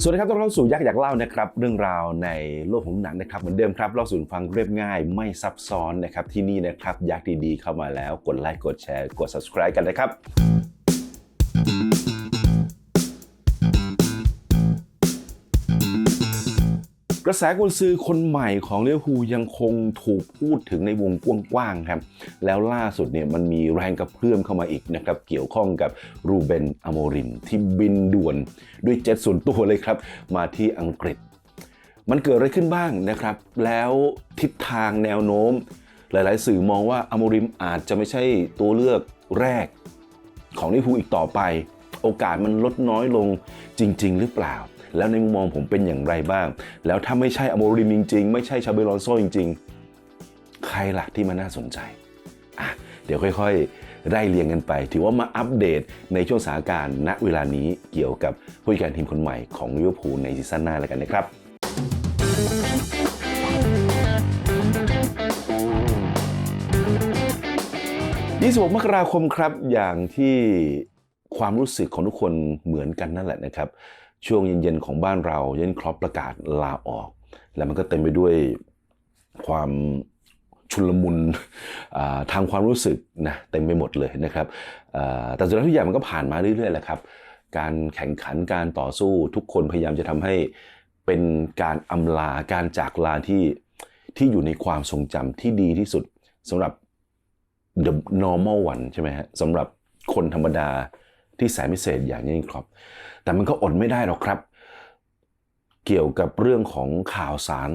สวัสดีครับต้อนรับเข้าสู่ยักษ์อยากเล่านะครับเรื่องราวในโลกของหนังนะครับเหมือนเดิมครับเล่าสู่ฟังเรียบง่าย ไม่ซับซ้อนนะครับที่นี่นะครับยักษ์ดีๆเข้ามาแล้วกดไลค์กดแชร์กด subscribe กันนะครับ กระแสกุนซือคนใหม่ของลิเวอร์พูยังคงถูกพูดถึงในวงกว้างๆครับ แล้วล่าสุดเนี่ยมันมีแรงกระเพื่อมเข้ามาอีกนะครับ เกี่ยวข้องกับรูเบนอโมริมที่บินด่วนด้วยเจ็ตส่วนตัวเลยครับ มาที่อังกฤษ มันเกิดอะไรขึ้นบ้างนะครับ แล้วทิศทางแนวโน้ม หลายๆ สื่อมองว่าอโมริมอาจจะไม่ใช่ตัวเลือกแรกของลิเวอร์พูลอีกต่อไป โอกาสมันลดน้อยลงจริง ๆ หรือเปล่า แล้วในมุมมองผมเป็นอย่างไรบ้าง แล้วถ้าไม่ใช่อโมริมจริงๆ ไม่ใช่ชาเบลอนโซจริง ๆ ใครล่ะที่มันน่าสนใจอะเดี๋ยวค่อยๆ ไล่เรียงกันไป ถือว่ามาอัปเดตในช่วงสถานการณ์ณเวลานี้เกี่ยวกับผู้จัดการทีมคนใหม่ของลิเวอร์พูลในซีซั่นหน้าแล้วกันนะครับ26มกราคมครับอย่างที่ความรู้สึกของทุกคนเหมือนกันนั่นแหละนะครับ ช่วงเย็นๆของบ้านเราเย็นครอปประกาศลาออก แล้วมันก็เต็มไปด้วยความชุลมุนทางความรู้สึกนะเต็มไปหมดเลยนะครับแต่สุดท้ายทุกอย่างมันก็ผ่านมาเรื่อยๆแหละครับ การแข่งขันการต่อสู้ทุกคนพยายามจะทำให้เป็นการอำลาการจากลาที่ที่อยู่ในความทรงจำที่ดีที่สุดสำหรับ the normal one ใช่ไหมฮะสำหรับคนธรรมดาที่แสนพิเศษอย่างนี้ครับ แต่มันก็อดไม่ได้หรอกครับ เกี่ยวกับเรื่องของข่าวสาร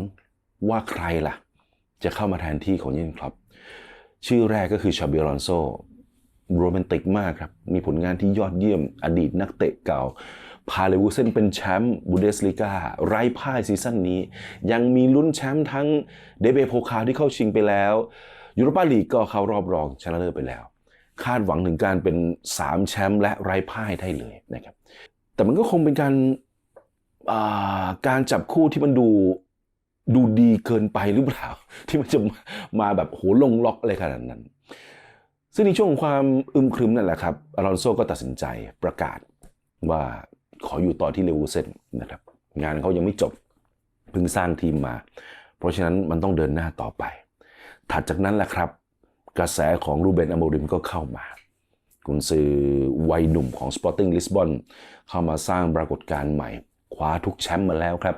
ว่าใครล่ะ จะเข้ามาแทนที่ของเยนครับ ชื่อแรกก็คือชาบียรอนโซโรแมนติกมากครับ มีผลงานที่ยอดเยี่ยมอดีตนักเตะเก่า พาเลวูเซนเป็นแชมป์บูเดสลิกาไร้พ่ายซีซั่นนี้ ยังมีลุ้นแชมป์ทั้งเดเบโพคาที่เข้าชิงไปแล้วยูโรปาลีกก็เข้ารอบรองชนะเลิศไปแล้ว คาดหวังถึงการเป็น 3 แชมป์และไร้พ่ายได้เลยนะครับ แต่มันก็คงเป็นการาการจับคู่ที่มันดูดูดีเกินไปหรือเปล่า ที่มันจะมาแบบโหลงล็อกอะไรขนาดนั้น ซึ่งในช่วงความอึมครึมนั่นแหละครับอารอนโซก็ตัดสินใจประกาศว่าขออยู่ต่อที่เลวูเซนนะครับงานเขายังไม่จบเพิ่งสร้างทีมมา เพราะฉะนั้นมันต้องเดินหน้าต่อไป ถัดจากนั้นแหละครับ กระแสของรูเบนอโมริมก็เข้ามา กุนซือวัยหนุ่มของ Sporting Lisbon เข้ามาสร้างปรากฏการณ์ใหม่ คว้าทุกแชมป์มาแล้วครับ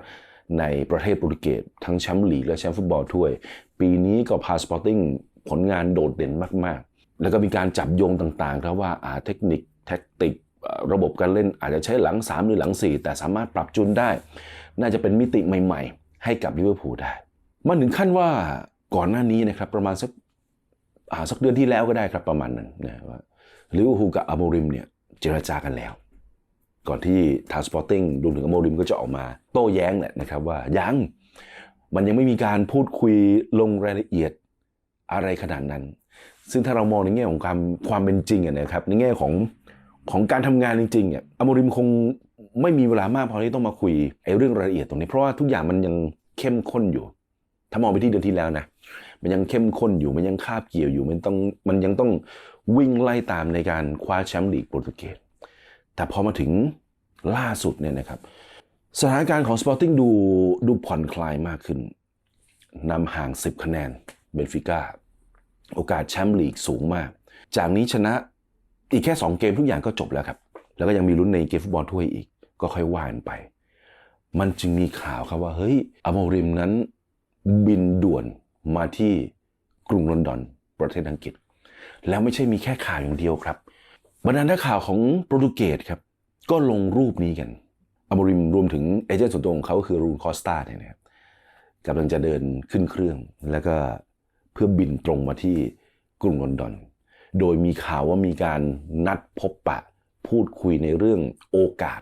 ในประเทศโปรตุเกสทั้งแชมป์ลีกและแชมป์ฟุตบอลถ้วย ปีนี้ก็พา Sporting ผลงานโดดเด่นมาก ๆ แล้วก็มีการจับโยงต่างๆ ครับว่าอาเทคนิคแท็กติกระบบการเล่นอาจจะใช้หลัง 3 หรือหลัง 4 แต่สามารถปรับจูนได้ น่าจะเป็นมิติใหม่ ๆ ให้กับลิเวอร์พูลได้มันถึงขั้นว่าก่อนหน้านี้นะครับประมาณสักสักเดือนที่แล้วก็ได้ครับประมาณนั้นนะว่า ลิเวอร์พูลกับอโมริมเนี่ยเจรจากันแล้ว ก่อนที่ทางสปอร์ติ้งรวมถึงอโมริมก็จะออกมาโต้แย้งแหละนะครับว่ายังมันยังไม่มีการพูดคุยลงรายละเอียดอะไรขนาดนั้น ซึ่งถ้าเรามองในแง่ของความความเป็นจริงอะนะครับในแง่ของของการทำงานจริงๆอะอโมริมคงไม่มีเวลามากพอที่ต้องมาคุยไอ้เรื่องรายละเอียดตรงนี้ เพราะว่าทุกอย่างมันยังเข้มข้นอยู่ ถ้ามองไปที่เดือนที่แล้วนะ มันยังเข้มข้นอยู่ มันยังคาบเกี่ยวอยู่ มันต้อง มันยังต้อง วิ่งไล่ตามในการคว้าแชมป์ลีกโปรตุเกสแต่พอมาถึงล่าสุดเนี่ยนะครับ สถานการณ์ของ Sporting ดูดูผ่อนคลายมากขึ้นนำห่าง 10 คะแนนเบนฟิก้าโอกาสแชมป์ลีกสูงมาก จากนี้ชนะอีกแค่ 2 เกมทุกอย่างก็จบแล้วครับ แล้วก็ยังมีลุ้นในเกมฟุตบอลถ้วยอีก ก็ค่อยว่านไป มันจึงมีข่าวครับว่า เฮ้ยอโมริมนั้นบินด่วนมาที่กรุงลอนดอน ประเทศอังกฤษ แล้วไม่ใช่มีแค่ข่าวอย่างเดียวครับบรรดานักข่าวของโปรตุเกสครับก็ลงรูปนี้กันอโมริมรวมถึงเอเจนต์ส่วนตัวของเขาคือรูนคอสตาเนี่ยนะครับกำลังจะเดินขึ้นเครื่อง แล้วก็เพื่อบินตรงมาที่กรุงลอนดอน โดยมีข่าวว่ามีการนัดพบปะพูดคุยในเรื่องโอกาส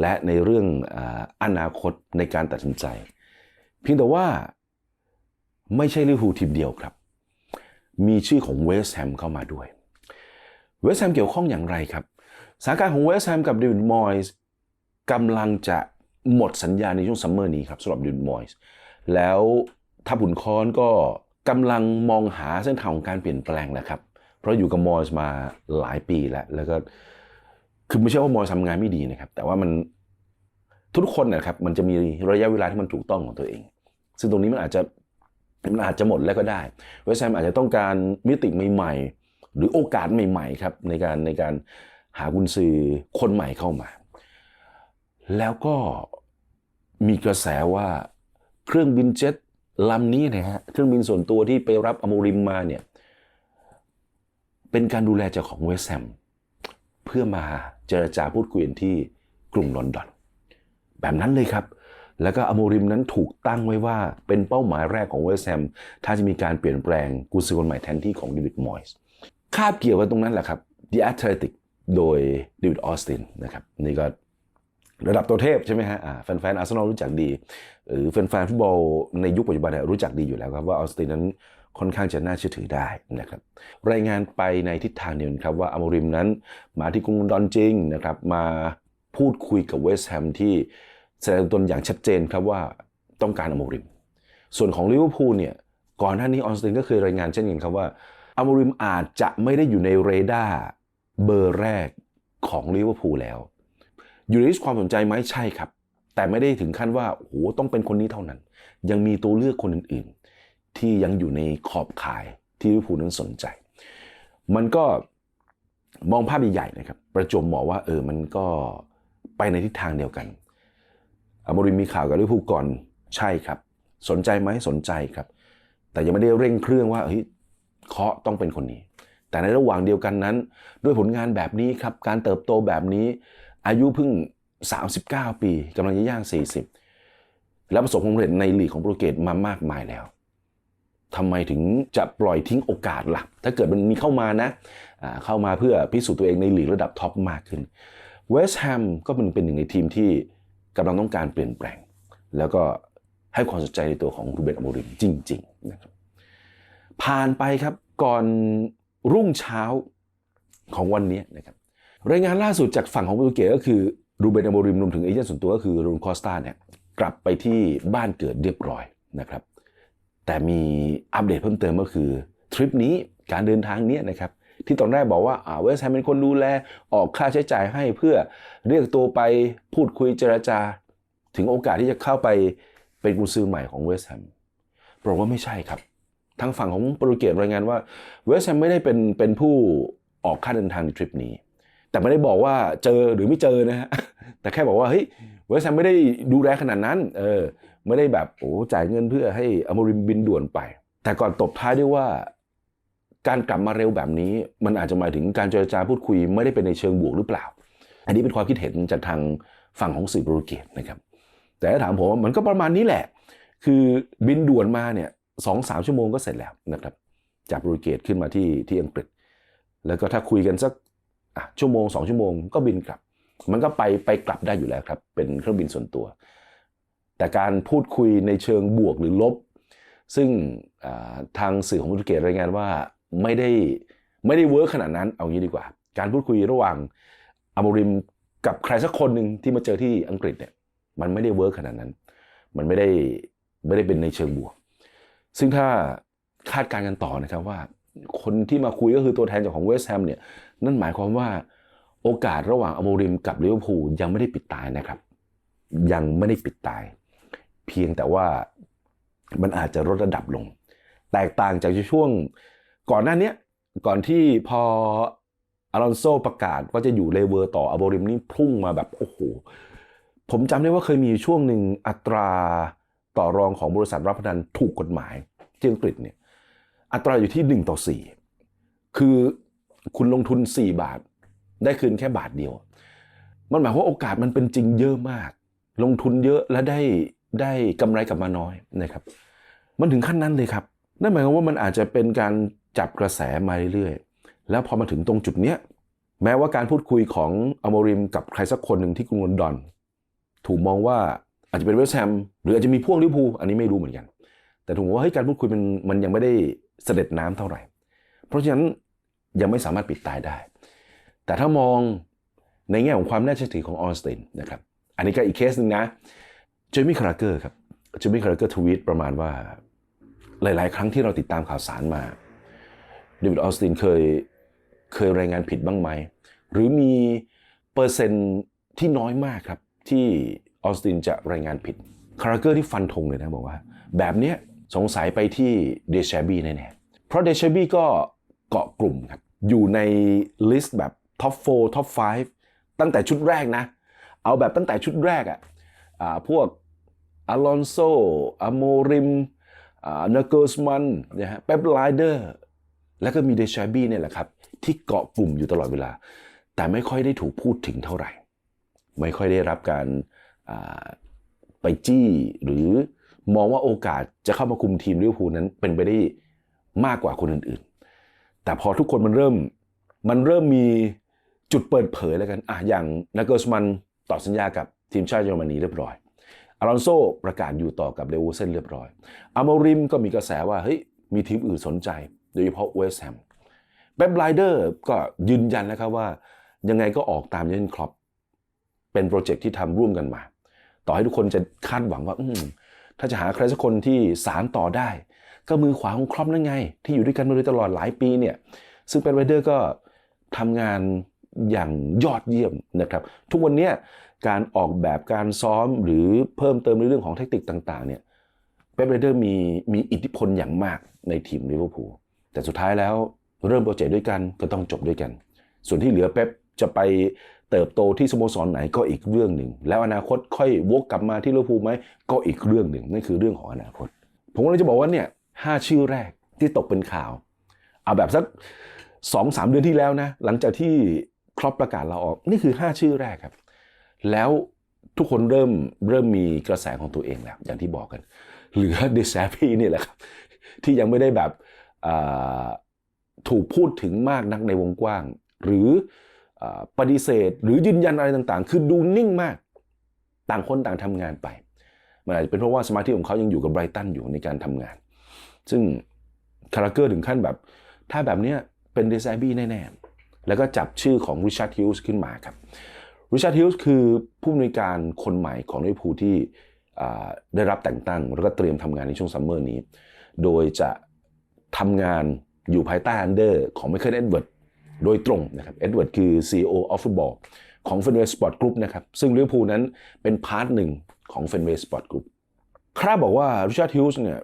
และในเรื่องอาอนาคตในการตัดสินใจ เพียงแต่ว่าไม่ใช่ลิเวอร์พูลทีมเดียวครับ มีชื่อของเวสต์แฮมเข้ามาด้วย เวสต์แฮมเกี่ยวข้องอย่างไรครับสถานการณ์ของเวสต์แฮมกับเดวิดมอยส์กำลังจะหมดสัญญาในช่วงซัมเมอร์นี้ครับสำหรับเดวิดมอยส์แล้วทัพหุนคอนก็กำลังมองหาเส้นทางของการเปลี่ยนแปลงแล้วครับ เพราะอยู่กับมอยส์มาหลายปีแล้ว แล้วก็คือไม่ใช่ว่ามอยส์ทำงานไม่ดีนะครับ แต่ว่ามันทุกคนนะครับมันจะมีระยะเวลาที่มันถูกต้องของตัวเอง ซึ่งตรงนี้มันอาจจะ มันอาจจะหมดแล้วก็ได้ เวสแฮมอาจจะต้องการมิติใหม่ๆ หรือโอกาสใหม่ๆครับในการในการหากุญซือคนใหม่เข้ามา แล้วก็มีกระแสว่าเครื่องบินเจ็ตลำนี้นะฮะเครื่องบินส่วนตัวที่ไปรับอโมริมมาเนี่ยเป็นการดูแลจากของเวสแฮมเพื่อมาเจรจาพูดคุยกันที่กรุงลอนดอน แบบนั้นเลยครับ แล้วก็อโมริมนั้นถูกตั้งไว้ว่าเป็นเป้าหมายแรกของเวสต์แฮมถ้าจะมีการเปลี่ยนแปลงกุนซือคนใหม่แทนที่ของเดวิดมอยส์คาบเกี่ยวกันตรงนั้นแหละครับ The Athletic โดยเดวิดออสตินนะครับนี่ก็ระดับตัวเทพใช่ไหมฮะแฟนๆอาร์เซนอลรู้จักดี หรือแฟนๆฟุตบอลในยุคปัจจุบันรู้จักดีอยู่แล้วครับว่าออสตินนั้นค่อนข้างจะน่าเชื่อถือได้นะครับรายงานไปในทิศทางเดียวกันครับว่าอโมริมนั้นมาที่กรุงลอนดอนจริงนะครับมาพูดคุยกับเวสต์แฮมที่ แสดงตนอย่างชัดเจนครับว่าต้องการอโมริม ส่วนของลิเวอร์พูลเนี่ยก่อนหน้านี้ออนสตินก็เคยรายงานเช่นกันครับว่าอโมริมอาจจะไม่ได้อยู่ในเรดาร์เบอร์แรกของลิเวอร์พูลแล้ว อยู่ในลิสต์ความสนใจไหมใช่ครับ แต่ไม่ได้ถึงขั้นว่าโอ้โหต้องเป็นคนนี้เท่านั้น ยังมีตัวเลือกคนอื่นๆ ที่ยังอยู่ในขอบข่ายที่ลิเวอร์พูลนั้นสนใจ มันก็มองภาพใหญ่ๆนะครับ ประจวบเหมาะว่าเออมันก็ไปในทิศทางเดียวกัน มริมมีข่าวกับลิเวอร์พูลก่อนใช่ครับ สนใจไหมสนใจครับ แต่ยังไม่ได้เร่งเครื่องว่าเฮ้ยเคาะต้องเป็นคนนี้ แต่ในระหว่างเดียวกันนั้น ด้วยผลงานแบบนี้ครับ การเติบโตแบบนี้ อายุเพิ่ง 39 ปีกำลังจะย่าง 40 แล้วประสบความสำเร็จในลีกของโปรตุเกสมามากมายแล้วทำไมถึงจะปล่อยทิ้งโอกาสล่ะ ถ้าเกิดมันมีเข้ามานะอ่าเข้ามาเพื่อพิสูจน์ตัวเองในลีกระดับท็อปมากขึ้น เวสต์แฮมก็เป็นเป็นหนึ่งในทีมที่ กำลังต้องการเปลี่ยนแปลง แล้วก็ให้ความสนใจในตัวของรูเบนอโมริมจริงๆนะครับผ่านไปครับก่อนรุ่งเช้าของวันนี้นะครับรายงานล่าสุดจากฝั่งของโปรตุเกสก็คือรูเบนอโมริมรวมถึงเอเจนต์ส่วนตัวก็คือรูนคอสตาเนี่ยกลับไปที่บ้านเกิดเรียบร้อยนะครับแต่มีอัปเดตเพิ่มเติมก็คือทริปนี้การเดินทางเนี้ยนะครับ ที่ตอนแรกบอกว่าอ่าเวสแฮมเป็นคนดูแลออกค่าใช้จ่ายให้เพื่อเรียกตัวไปพูดคุยเจรจา ถึงโอกาสที่จะเข้าไปเป็นกุญซือใหม่ของเวสแฮมบอกว่าไม่ใช่ครับ ทางฝั่งของโปรตุเกสรายงานว่าเวสแฮมไม่ได้เป็นเป็นผู้ออกค่าเดินทางในทริปนี้ แต่ไม่ได้บอกว่าเจอหรือไม่เจอนะฮะแต่แค่บอกว่าเฮ้ยเวสแฮมไม่ได้ดูแลขนาดนั้นเออไม่ได้แบบโอ้จ่ายเงินเพื่อให้อมริมบินด่วนไป แต่ก่อนตบท้ายด้วยว่า การกลับมาเร็วแบบนี้ มันอาจจะหมายถึงการเจรจาพูดคุยไม่ได้เป็นในเชิงบวกหรือเปล่า อันนี้เป็นความคิดเห็นจากทางฝั่งของสื่อโปรตุเกสนะครับ แต่ถ้าถามผมมันก็ประมาณนี้แหละ คือบินด่วนมาเนี่ยสองสามชั่วโมงก็เสร็จแล้วนะครับ จากโปรตุเกสขึ้นมาที่ที่อังกฤษ แล้วก็ถ้าคุยกันสักชั่วโมงสองชั่วโมงก็บินกลับ มันก็ไปไปกลับได้อยู่แล้วครับ เป็นเครื่องบินส่วนตัว แต่การพูดคุยในเชิงบวกหรือลบ ซึ่งทางสื่อของโปรตุเกสรายงานว่า ไม่ได้ไม่ได้เวิร์คขนาดนั้นเอางี้ดีกว่า การพูดคุยระหว่างอโมริมกับใครสักคนหนึ่งที่มาเจอที่อังกฤษเนี่ยมันไม่ได้เวิร์คขนาดนั้น มันไม่ได้ไม่ได้เป็นในเชิงบวก ซึ่งถ้าคาดการณ์กันต่อนะครับว่า คนที่มาคุยก็คือตัวแทนจากของเวสต์แฮมเนี่ยนั่นหมายความว่าโอกาสระหว่างอโมริมกับลิเวอร์พูลยังไม่ได้ปิดตายนะครับ ยังไม่ได้ปิดตาย เพียงแต่ว่ามันอาจจะลดระดับลง แตกต่างจากช่วง ก่อนหน้านี้ก่อนที่พออารอนโซประกาศว่าจะอยู่เลเวอร์ต่ออโมริมนี่พุ่งมาแบบโอ้โห ผมจำได้ว่าเคยมีช่วงหนึ่งอัตราต่อรองของบริษัทรับพนันถูกกฎหมายที่อังกฤษเนี่ยอัตราอยู่ที่ 1 ต่อ 4 คือคุณลงทุน 4 บาท ได้คืนแค่บาทเดียว มันหมายความว่าโอกาสมันเป็นจริงเยอะมาก ลงทุนเยอะและได้ได้กำไรกลับมาน้อยนะครับ มันถึงขั้นนั้นเลยครับ นั่นหมายความว่ามันอาจจะเป็นการ จับกระแสมาเรื่อยๆ แล้วพอมาถึงตรงจุดเนี้ยแม้ว่าการพูดคุยของอโมริมกับใครสักคนหนึ่งที่กรุงลอนดอน ถูกมองว่าอาจจะเป็นเวสต์แฮมหรืออาจจะมีพ่วกลิเวอร์พูลอันนี้ไม่รู้เหมือนกัน แต่ถูกมองว่าเฮ้ยการพูดคุยมันมันยังไม่ได้เสด็จน้ำเท่าไหร่ เพราะฉะนั้นยังไม่สามารถปิดตายได้ แต่ถ้ามองในแง่ของความน่าเชื่อถือของออสตินนะครับอันนี้ก็อีกเคสหนึ่งนะเจมี่คาราเกอร์ครับเจมี่คาราเกอร์ทวีตประมาณว่าหลาย ๆ ครั้งที่เราติดตามข่าวสารมา เดวิดออสตินเคยเคยรายงานผิดบ้างไหม หรือมีเปอร์เซ็นต์ที่น้อยมากครับที่ออสตินจะรายงานผิดคาราเกอร์ที่ฟันธงเลยนะบอกว่า แบบเนี้ยสงสัยไปที่เดชาบีแน่ๆเพราะเดชาบีก็เกาะกลุ่มครับอยู่ในลิสต์แบบท็อป4ท็อป5ตั้งแต่ชุดแรกนะ เอาแบบตั้งแต่ชุดแรกอะ่ะพวกอลอนโซอโมริมเนเกิร์สมันนะฮะเป๊ปไลเดอร์ แล้วก็มีเดชาบี้เนี่ยแหละครับ ที่เกาะกลุ่มอยู่ตลอดเวลา แต่ไม่ค่อยได้ถูกพูดถึงเท่าไหร่ ไม่ค่อยได้รับการไปจี้หรือมองว่าโอกาสจะเข้ามาคุมทีมลิเวอร์พูลนั้นเป็นไปได้มากกว่าคนอื่นๆ แต่พอทุกคนมันเริ่มมันเริ่มมีจุดเปิดเผยแล้วกันอะอย่างนาเกิร์สมันต่อสัญญากับทีมชาติเยอรมนีเรียบร้อยอารอนโซประกาศอยู่ต่อกับเลวูเซนเรียบร้อยอาโมริมก็มีกระแสว่าเฮ้ยมีทีมอื่นสนใจ โดยเฉพาะเวสต์แฮมเป๊ปไลเดอร์ก็ยืนยันนะครับว่ายังไงก็ออกตามเยนครอปเป็นโปรเจกต์ที่ทำร่วมกันมา ต่อให้ทุกคนจะคาดหวังว่าถ้าจะหาใครสักคนที่สารต่อได้ ก็มือขวาของครอปนั่นไง ที่อยู่ด้วยกันมาโดยตลอดหลายปีเนี่ยซึ่งเป็นไวเดอร์ก็ทำงานอย่างยอดเยี่ยมนะครับ ทุกวันนี้การออกแบบการซ้อมหรือเพิ่มเติมในเรื่องของเทคนิคต่าง ๆ เนี่ยเป๊ปไรเดอร์มีมีอิทธิพลอย่างมากในทีมลิเวอร์พูล แต่สุดท้ายแล้วเริ่มโปรเจกต์ด้วยกันก็ต้องจบด้วยกัน ส่วนที่เหลือเป๊ปจะไปเติบโตที่สโมสรไหนก็อีกเรื่องหนึ่ง แล้วอนาคตค่อยวกกลับมาที่ลิเวอร์พูลไหมก็อีกเรื่องหนึ่งนั่นคือเรื่องของอนาคต ผมเลยจะบอกว่าเนี่ยห้าชื่อแรกที่ตกเป็นข่าว เอาแบบสักสองสามเดือนที่แล้วนะ หลังจากที่ครอปประกาศเราออกนี่คือ 5 ชื่อแรกครับ แล้วทุกคนเริ่มเริ่มมีกระแสของตัวเองแล้ว อย่างที่บอกกัน เหลือเดซาพีนี่แหละครับ ที่ยังไม่ได้แบบ ถูกพูดถึงมากนักในวงกว้าง หรืออปฏิเสธ หรือยืนยันอะไรต่างๆ คือดูนิ่งมาก ต่างคนต่างทำงานไป มันอาจจะเป็นเพราะว่าสมาธิของเขายังอยู่กับไบรตันอยู่ในการทำงาน ซึ่งคาราเกอร์ถึงขั้นแบบ ถ้าแบบเนี้ยเป็นเดซาบี้แน่ๆ แล้วก็จับชื่อของริชาร์ดฮิลส์ขึ้นมาครับริชาร์ดฮิลส์คือผู้อำนวยการคนใหม่ของลิเวอร์พูลที่ได้รับแต่งตั้ง แล้วก็เตรียมทำงานในช่วงซัมเมอร์นี้ โดยจะ ทำงานอยู่ภายใต้อันเดอร์ของไมเคิลเอ็ดเวิร์ดโดยตรงนะครับเอ็ดเวิร์ดคือ CEO of Football ของ Fenway Sport Group นะครับ ซึ่งลิเวอร์พูลนั้นเป็นพาร์ทหนึ่งของ Fenway Sport Group คราบอกว่าริชาร์ดฮิลส์เนี่ย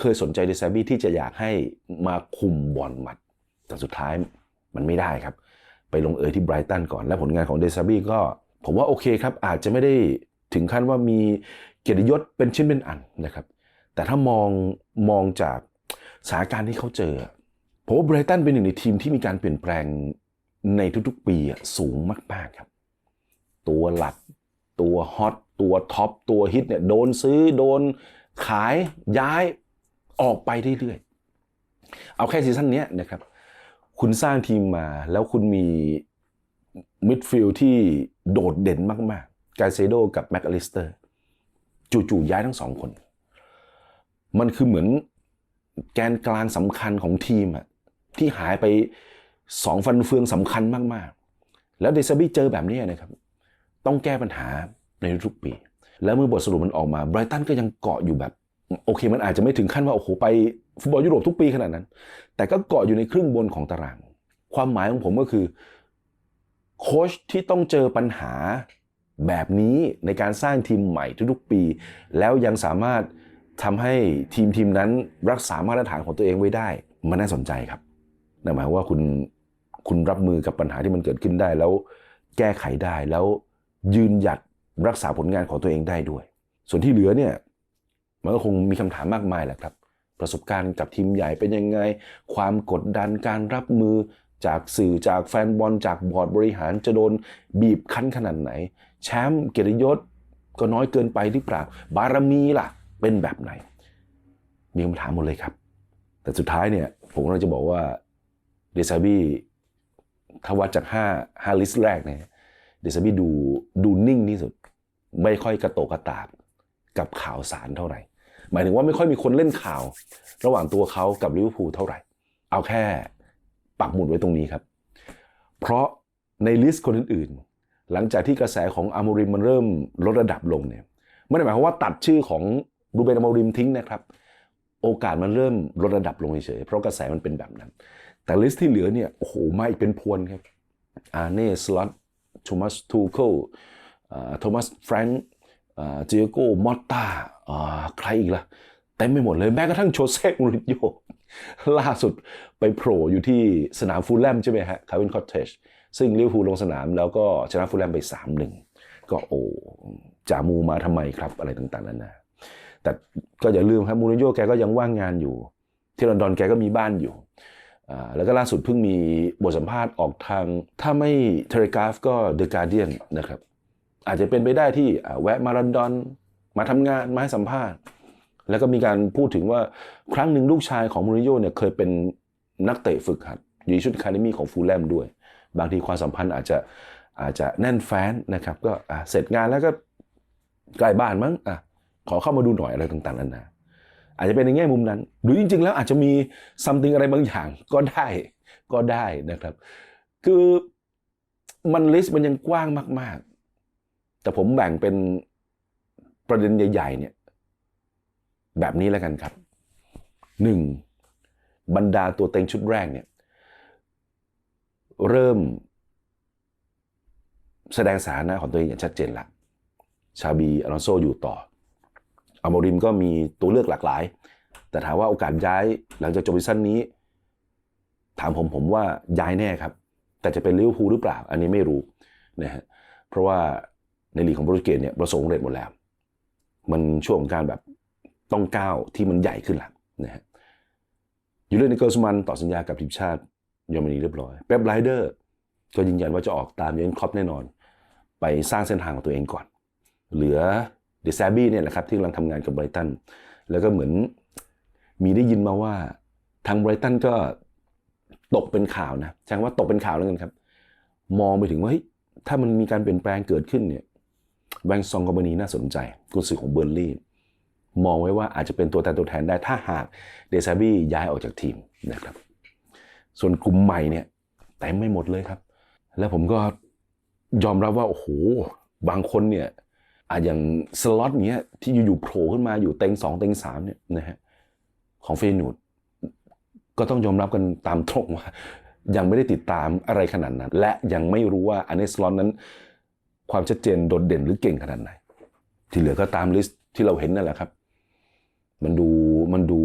เคยสนใจเดซาบี้ที่จะอยากให้มาคุมบอลหมัด แต่สุดท้ายมันไม่ได้ครับ ไปลงเอยที่ไบรตันก่อน และผลงานของเดซาบี้ก็ ผมว่าโอเคครับ อาจจะไม่ได้ถึงขั้นว่ามีเกียรติยศเป็นชิ้นเป็นอันนะครับ แต่ถ้ามองมองจาก สถานการณ์ที่เขาเจอผมว่าไบรตันเป็นหนึ่งในทีมที่มีการเปลี่ยนแปลงในทุกๆ ปีสูงมากๆครับ ตัวหลัก ตัวฮอตตัวท็อปตัวฮิตเนี่ยโดนซื้อโดนขายย้ายออกไปเรื่อยๆ เอาแค่ซีซั่นนี้นะครับ คุณสร้างทีมมาแล้วคุณมีมิดฟิลด์ที่โดดเด่นมากๆ กาเซโดกับแม็กอลิสเตอร์ จู่ๆย้ายทั้งสองคน มันคือเหมือน แกนกลางสำคัญของทีมอะที่หายไปสองฟันเฟืองสำคัญมากๆ แล้วเดซบี้เจอแบบนี้นะครับ ต้องแก้ปัญหาในทุกปี แล้วเมื่อบทสรุปมันออกมาไบรตันก็ยังเกาะอยู่แบบ โอเค มันอาจจะไม่ถึงขั้นว่าโอ้โหไปฟุตบอลยุโรปทุกปีขนาดนั้น แต่ก็เกาะอยู่ในครึ่งบนของตาราง ความหมายของผมก็คือโค้ชที่ต้องเจอปัญหาแบบนี้ในการสร้างทีมใหม่ทุกๆปี แล้วยังสามารถ ทำให้ทีมทีมนั้นรักษามาตรฐานของตัวเองไว้ได้ มันน่าสนใจครับนั่นหมายความว่าคุณคุณรับมือกับปัญหาที่มันเกิดขึ้นได้แล้วแก้ไขได้แล้วยืนหยัดรักษาผลงานของตัวเองได้ด้วย ส่วนที่เหลือเนี่ยมันก็คงมีคำถามมากมายแหละครับ ประสบการณ์กับทีมใหญ่เป็นยังไง ความกดดันการรับมือจากสื่อจากแฟนบอลจากบอร์ดบริหารจะโดนบีบคั้นขนาดไหน แชมป์เกียรติยศก็น้อยเกินไปหรือเปล่าบารมีล่ะ เป็นแบบไหน มีคำถามหมดเลยครับ แต่สุดท้ายเนี่ยผมกำลังจะบอกว่าเดซาบี้ถ้าวัดจาก5 5ลิสต์แรกเนี่ยเดซาบี้ดูดูนิ่งที่สุด ไม่ค่อยกระโตกกระตากกับข่าวสารเท่าไหร่ หมายถึงว่าไม่ค่อยมีคนเล่นข่าว ระหว่างตัวเขากับลิเวอร์พูลเท่าไหร่ เอาแค่ปักหมุดไว้ตรงนี้ครับ เพราะในลิสต์คนอื่นๆ หลังจากที่กระแสของอามูริมมันเริ่มลดระดับลงเนี่ยไม่ได้หมายความว่าตัดชื่อของ รูเบนอามูริมทิ้งนะครับ โอกาสมันเริ่มลดระดับลงเฉยเพราะกระแสมันเป็นแบบนั้น แต่ลิสต์ที่เหลือเนี่ยโอ้โหมาอีกเป็นพวนครับอาร์เน่สล็อตโทมัสทูเคิลโทมัสแฟรงค์เจโก้มอตตาใครอีกล่ะเต็มไปหมดเลยแม้กระทั่งโชเซ่มูรินโญ่ล่าสุดไปโผล่อยู่ที่สนามฟูลแลมใช่ไหมฮะคาวินคอตเทจซึ่งลิเวอร์พูลลงสนามแล้วก็ชนะฟูลแลมไป 3-1 ก็โอ้จามูมาทำไมครับอะไรต่างๆนานา แต่ก็อย่าลืมครับมูรินโญ่แกก็ยังว่างงานอยู่ ที่ลอนดอนแกก็มีบ้านอยู่แล้วก็ล่าสุดเพิ่งมีบทสัมภาษณ์ออกทาง ถ้าไม่เทเลกราฟก็เดอะการเดียนนะครับ อาจจะเป็นไปได้ที่แวะมาลอนดอนมาทำงานมาให้สัมภาษณ์ แล้วก็มีการพูดถึงว่าครั้งหนึ่งลูกชายของมูรินโญ่เนี่ยเคยเป็นนักเตะฝึกหัดอยู่ในชุดคาเดมี่ของฟูลแลมด้วย บางทีความสัมพันธ์อาจจะอาจจะแน่นแฟ้นนะครับ ก็เสร็จงานแล้วก็ใกล้บ้านมั้งอะ ขอเข้ามาดูหน่อยอะไรต่างๆนานาอาจจะเป็นในแง่มุมนั้น หรือจริง ๆ แล้วอาจจะมี something อะไรบางอย่างก็ได้ก็ได้นะครับ คือมันลิสต์มันยังกว้างมาก ๆ แต่ผมแบ่งเป็นประเด็นใหญ่ ๆ เนี่ย แบบนี้แล้วกันครับหนึ่งบรรดาตัวเต็งชุดแรกเนี่ย เริ่ม แสดงสถานะของตัวเองอย่างชัดเจนละชาบีอลอนโซอยู่ต่อ อามริมก็มีตัวเลือกหลากหลาย แต่ถามว่าโอกาสย้ายหลังจากจบซีซั่นนี้ ถามผมผมว่าย้ายแน่ครับ แต่จะเป็นลิเวอร์พูลหรือเปล่า อันนี้ไม่รู้นะฮะเพราะว่าในลีกของโปรตุเกสเนี่ยประสบความสำเร็จหมดแล้ว มันช่วงของการแบบต้องก้าวที่มันใหญ่ขึ้นแล้วนะฮะยูเรนเนเกิลสมันต่อสัญญากับทีมชาติเยอรมนีเรียบร้อยเป๊ปไลเดอร์ก็ยืนยันว่าจะออกตามเยนครอปแน่นอน ไปสร้างเส้นทางของตัวเองก่อน เหลือ เดซาบี้เนี่ยแหละครับที่กำลังทำงานกับไบรตัน แล้วก็เหมือนมีได้ยินมาว่าทางไบรตันก็ตกเป็นข่าวนะใช้คำว่าตกเป็นข่าวแล้วกันครับ มองไปถึงว่าเฮ้ยถ้ามันมีการเปลี่ยนแปลงเกิดขึ้นเนี่ยแบงซองกอบนีน่าสนใจกุนซือของเบอร์ลี่มองไว้ว่าอาจจะเป็นตัวแทนตัวแทนได้ถ้าหากเดซาบี้ย้ายออกจากทีมนะครับ ส่วนกลุ่มใหม่เนี่ยเต็มไม่หมดเลยครับ แล้วผมก็ยอมรับว่าโอ้โหบางคนเนี่ย อาอย่างสล็อตเนี้ยที่อยู่ๆโผล่ขึ้นมาอยู่เต็งสองเต็งสามเนี่ยนะฮะของเฟยนูดก็ต้องยอมรับกันตามตรงว่า ยังไม่ได้ติดตามอะไรขนาดนั้น และยังไม่รู้ว่าอันนี้สล็อตนั้น ความชัดเจนโดดเด่นหรือเก่งขนาดไหน ที่เหลือก็ตามลิสต์ที่เราเห็นนั่นแหละครับ มันดูมันดู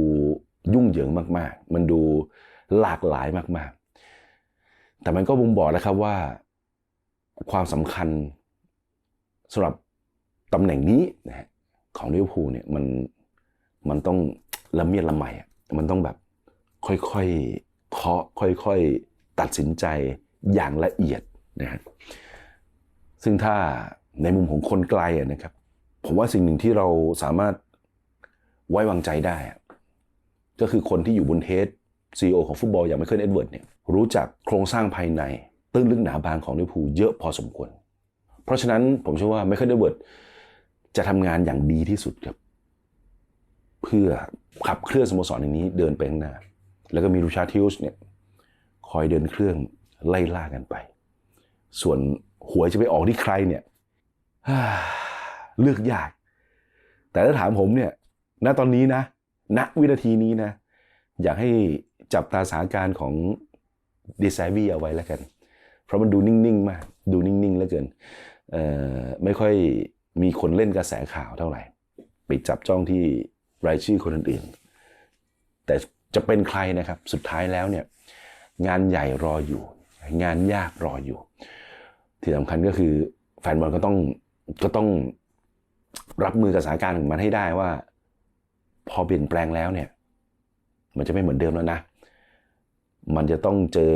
ยุ่งเหยิงมาก ๆ มันดูหลากหลายมาก ๆ แต่มันก็บ่งบอกแล้วครับว่าความสำคัญสำหรับ ตำแหน่งนี้นะของลิเวอร์พูลเนี่ยมันมันต้องละเมียดละไมอะมันต้องแบบค่อยๆเคาะค่อยๆ ตัดสินใจอย่างละเอียดนะฮะซึ่งถ้าในมุมของคนไกลอะนะครับ ผมว่าสิ่งหนึ่งที่เราสามารถไว้วางใจได้ ก็คือคนที่อยู่บนเฮดซีอของฟุตบอลอย่างไมเคิลเอ็ดเวิร์ดเนี่ยรู้จักโครงสร้างภายใน ตื้นลึกหนาบางของลิเวอร์พูลเยอะพอสมควร เพราะฉะนั้นผมเชื่อว่าไมเคิลเอ็ดเวิร์ด จะทำงานอย่างดีที่สุดครับ เพื่อขับเคลื่อนสโมสรอย่างนี้เดินไปข้างหน้า แล้วก็มีรูชาร์ดฮิลส์เนี่ยคอยเดินเครื่องไล่ล่ากันไป ส่วนหวยจะไปออกที่ใครเนี่ยเลือกยาก แต่ถ้าถามผมเนี่ย ณตอนนี้นะ ณวินาทีนี้นะ อยากให้จับตาสถานการณ์ของดีไซวีเอาไว้แล้วกัน เพราะมันดูนิ่ง ๆ มาก ดูนิ่งๆเหลือเกิน ไม่ค่อย มีคนเล่นกระแสข่าวเท่าไหร่ ไปจับจ้องที่รายชื่อคนอื่นๆ แต่จะเป็นใครนะครับ สุดท้ายแล้วเนี่ยงานใหญ่รออยู่ งานยากรออยู่ ที่สำคัญก็คือแฟนบอลก็ต้องก็ต้องรับมือกับสถานการณ์ของมันให้ได้ว่า พอเปลี่ยนแปลงแล้วเนี่ย มันจะไม่เหมือนเดิมแล้วนะ มันจะต้องเจอ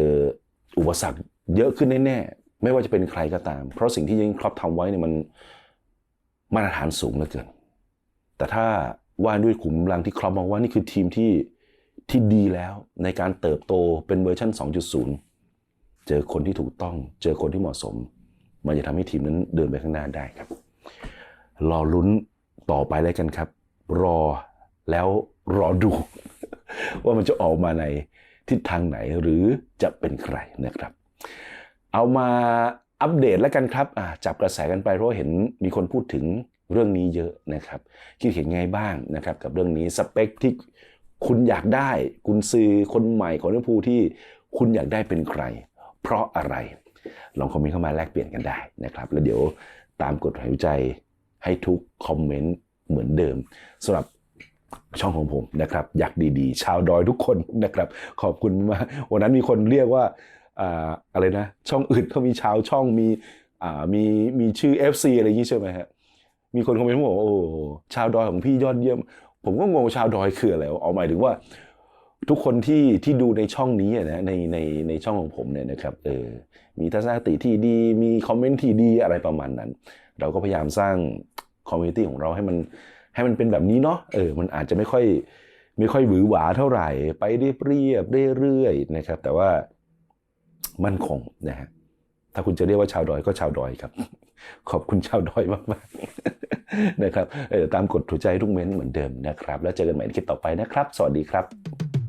อุปสรรคเยอะขึ้นแน่ๆไม่ว่าจะเป็นใครก็ตาม เพราะสิ่งที่ยังครอปทำไว้เนี่ยมัน มาตรฐานสูงเหลือเกิน แต่ถ้าว่าด้วยขุมกำลังที่ครอปมองว่านี่คือทีมที่ที่ดีแล้วในการเติบโตเป็นเวอร์ชัน2.0 เจอคนที่ถูกต้อง เจอคนที่เหมาะสม มันจะทำให้ทีมนั้นเดินไปข้างหน้าได้ครับ รอลุ้นต่อไปแล้วกันครับ รอแล้วรอดู ว่ามันจะออกมาในทิศทางไหนหรือจะเป็นใครนะครับ เอามา อัปเดตแล้วกันครับจับกระแสกันไปเพราะเห็นมีคนพูดถึงเรื่องนี้เยอะนะครับ คิดเห็นไงบ้างนะครับกับเรื่องนี้สเปคที่คุณอยากได้คุณซื้อคนใหม่ของลิเวอร์พูลที่คุณอยากได้เป็นใคร เพราะอะไรลองคอมเมนต์เข้ามาแลกเปลี่ยนกันได้นะครับ แล้วเดี๋ยวตามกดหัวใจให้ทุกคอมเมนต์เหมือนเดิมสำหรับช่องของผมนะครับ อยากดีๆ ชาวดอยทุกคนนะครับ ขอบคุณมากวันนั้นมีคนเรียกว่า อะไรนะ ช่องอื่นเขามีชาวช่องมีมีมีชื่อ FC อะไรอย่างนี้ใช่ไหมฮะมีคนคอมเมนต์มาบอกว่าโอ้ชาวดอยของพี่ยอดเยี่ยม ผมก็งงว่าชาวดอยคืออะไรเอาหมายถึงว่า ทุกคนที่ที่ดูในช่องนี้นะในในในช่องของผมเนี่ยนะครับเออมีทัศนคติที่ดีมีคอมเมนต์ที่ดีอะไรประมาณนั้น เราก็พยายามสร้างคอมมูนิตี้ของเราให้มันให้มันเป็นแบบนี้เนาะเออมันอาจจะไม่ค่อยไม่ค่อยหวือหวาเท่าไหร่ ไปเรียบเรียบเรื่อยๆนะครับ แต่ว่า มั่นคงนะฮะถ้าคุณจะเรียกว่าชาวดอยก็ชาวดอยครับ ขอบคุณชาวดอยมากๆนะครับเออตามกฎถูกใจทุกเม้นเหมือนเดิมนะครับ แล้วเจอกันใหม่ในคลิปต่อไปนะครับ สวัสดีครับ